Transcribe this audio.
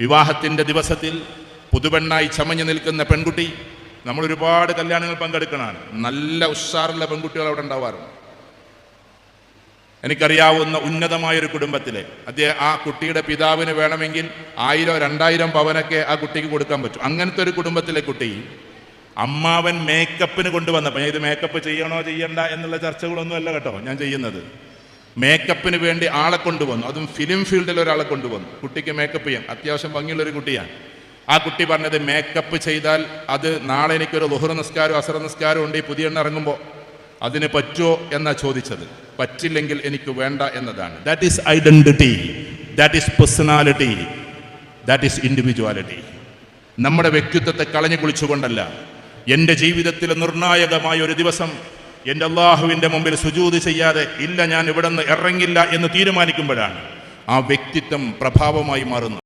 വിവാഹത്തിന്റെ ദിവസത്തിൽ പുതുപെണ്ണായി ചമഞ്ഞു നിൽക്കുന്ന പെൺകുട്ടി. നമ്മൾ ഒരുപാട് കല്യാണങ്ങൾ പങ്കെടുക്കണമാണ് നല്ല ഉഷാറുള്ള പെൺകുട്ടികൾ അവിടെ ഉണ്ടാവാറുണ്ട്. എനിക്കറിയാവുന്ന ഉന്നതമായൊരു കുടുംബത്തിലെ അദ്ദേഹം ആ കുട്ടിയുടെ പിതാവിന് വേണമെങ്കിൽ ആയിരം രണ്ടായിരം പവനൊക്കെ ആ കുട്ടിക്ക് കൊടുക്കാൻ പറ്റും. അങ്ങനത്തെ ഒരു കുടുംബത്തിലെ കുട്ടി അമ്മാവൻ മേക്കപ്പിന് കൊണ്ടുവന്നപ്പോൾ ഇത് മേക്കപ്പ് ചെയ്യണോ ചെയ്യണ്ട എന്നുള്ള ചർച്ചകളൊന്നും അല്ല കേട്ടോ ഞാൻ ചെയ്യുന്നത്. മേക്കപ്പിന് വേണ്ടി ആളെ കൊണ്ടുവന്നു. അതും ഫിലിം ഫീൽഡിൽ ഒരാളെ കൊണ്ടുവന്നു. കുട്ടിക്ക് മേക്കപ്പ് ചെയ്യാം അത്യാവശ്യം ഭംഗിയുള്ള ഒരു കുട്ടിയാണ്. ആ കുട്ടി പറഞ്ഞത് മേക്കപ്പ് ചെയ്താൽ അത് നാളെ എനിക്കൊരു ലുഹുറ നിസ്കാരം അസർ നിസ്കാരം ഉണ്ട്. ഈ പുതിയ എണ്ണ ഇറങ്ങുമ്പോൾ അതിന് പറ്റുമോ എന്നാ ചോദിച്ചത്. പറ്റില്ലെങ്കിൽ എനിക്ക് വേണ്ട എന്നതാണ്. That is identity that is personality that is individuality നമ്മുടെ വ്യക്തിത്വത്തെ കളഞ്ഞു കുളിച്ചുകൊണ്ടല്ല. എന്റെ ജീവിതത്തിലെ നിർണായകമായ ഒരു ദിവസം എന്റെ അള്ളാഹുവിന്റെ മുമ്പിൽ സുജൂത് ചെയ്യാതെ ഇല്ല ഞാൻ ഇവിടെ നിന്ന് ഇറങ്ങില്ല എന്ന് തീരുമാനിക്കുമ്പോഴാണ് ആ വ്യക്തിത്വം പ്രഭാവമായി മാറുന്നത്.